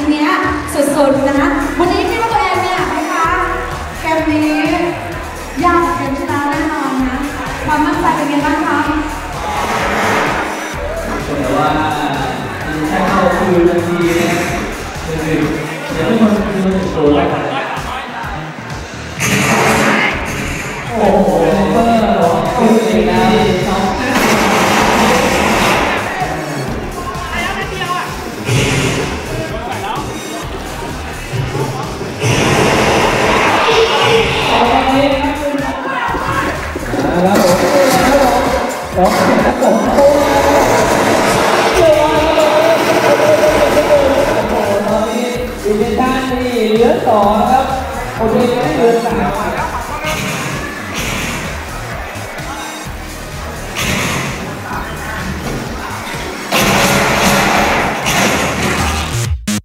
สุดๆนะ วันนี้คิดว่าตัวเองเนี่ยนะคะเกมนี้ยากกว่าเกมที่แล้วแน่นอนนะ ความมั่นใจเป็นยังไงบ้างคะแต่ว่าแค่เข้าคือทันทีนะคือเดี๋ยวทุกคนคือมันตัวโอ้โห ผมแล้วผมผมโอ้โหตอนนี้เหลือสองครับโอเคไม่เหลือสาม